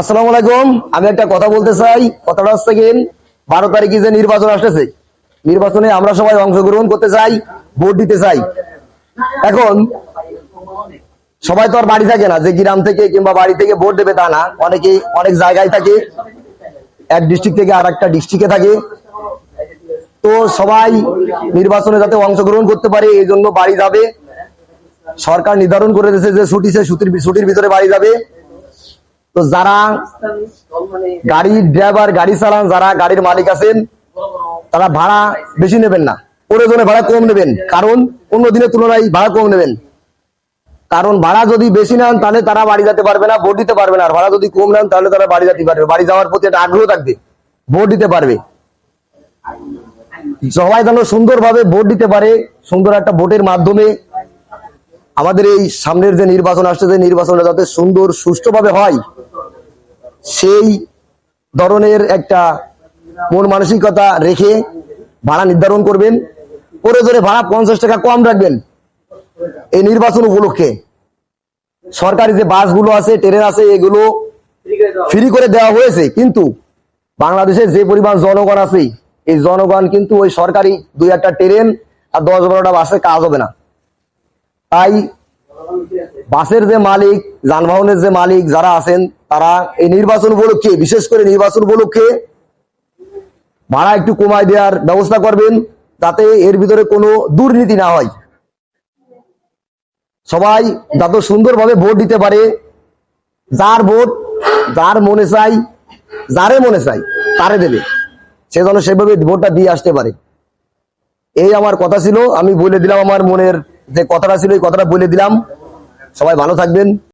আসসালামু আলাইকুম। আমি একটা কথা বলতে চাই। কথাটা হচ্ছে কি বারো তারিখে যে নির্বাচন আসতেছে, নির্বাচনে আমরা সবাই অংশগ্রহণ করতে চাই, ভোট দিতে চাই। এখন, সবাই তো আর বাড়ি থাকে না, যে গ্রাম থেকে কিংবা বাড়ি থেকে ভোট দেবে তা না। অনেকে অনেক জায়গায় থাকে, এক ডিস্ট্রিক্ট থেকে আর একটা ডিস্ট্রিক্টে থাকে। তো সবাই নির্বাচনে যাতে অংশগ্রহণ করতে পারে, এই জন্য বাড়ি যাবে। সরকার নির্ধারণ করে দিয়েছে যে ছুটিছে, ছুটির ছুটির ভিতরে বাড়ি যাবে। তো যারা গাড়ির ড্রাইভার গাড়ি চালান, যারা গাড়ির মালিক আছেন, তারা ভাড়া বেশি নেবেন না। প্রয়োজনে ভাড়া কম নেবেন। কারণ অন্য দিনের তুলনায় ভাড়া কম নেবেন। কারণ ভাড়া যদি বেশি নেন, তাহলে তারা বাড়ি যেতে পারবে না, ভোট দিতে পারবে না। আর ভাড়া যদি কম নেন, তাহলে তারা বাড়ি যেতে পারবে। বাড়ি যাওয়ার প্রতি একটা আগ্রহ থাকবে। ভোট দিতে পারবে। সবাই যেন সুন্দরভাবে ভোট দিতে পারে, সুন্দর একটা ভোটের মাধ্যমে আমাদের এই সামনের যে নির্বাচন আসছে, যে নির্বাচনটা যাতে সুন্দর, সুষ্ঠুভাবে হয় সেই ধরনের একটা মন মানসিকতা রেখে ভাড়া নির্ধারণ করবেন। প্রয়োজনে ভাড়া পঞ্চাশ টাকা কম রাখবেন এই নির্বাচন উপলক্ষে। সরকারি যে বাসগুলো আছে, ট্রেন আছে, এগুলো ফ্রি করে দেওয়া হয়েছে। কিন্তু বাংলাদেশের যে পরিমাণ জনগণ আছে, এই জনগণ কিন্তু ওই সরকারি দুই একটা ট্রেন আর দশ বারোটা বাসে কাজ হবে না। তাই বাসের যে মালিক, যানবাহনের যে মালিক যারা আছেন তারা এই নির্বাচন উপলক্ষে, বিশেষ করে নির্বাচন উপলক্ষে ভাড়া একটু কমায় দেওয়ার ব্যবস্থা করবেন যাতে এর ভিতরে কোনো দুর্নীতি না হয়। সবাই যাতে সুন্দরভাবে ভোট দিতে পারে, যার ভোট, যার মনে চাই, যারে মনে চাই, তারে দেবে। সে যেন সেভাবে ভোটটা দিয়ে আসতে পারে। এই আমার কথা ছিল, আমি বলে দিলাম আমার মনের যে কথাটা ছিল, এই কথাটা বলে দিলাম। সবাই ভালো থাকবেন।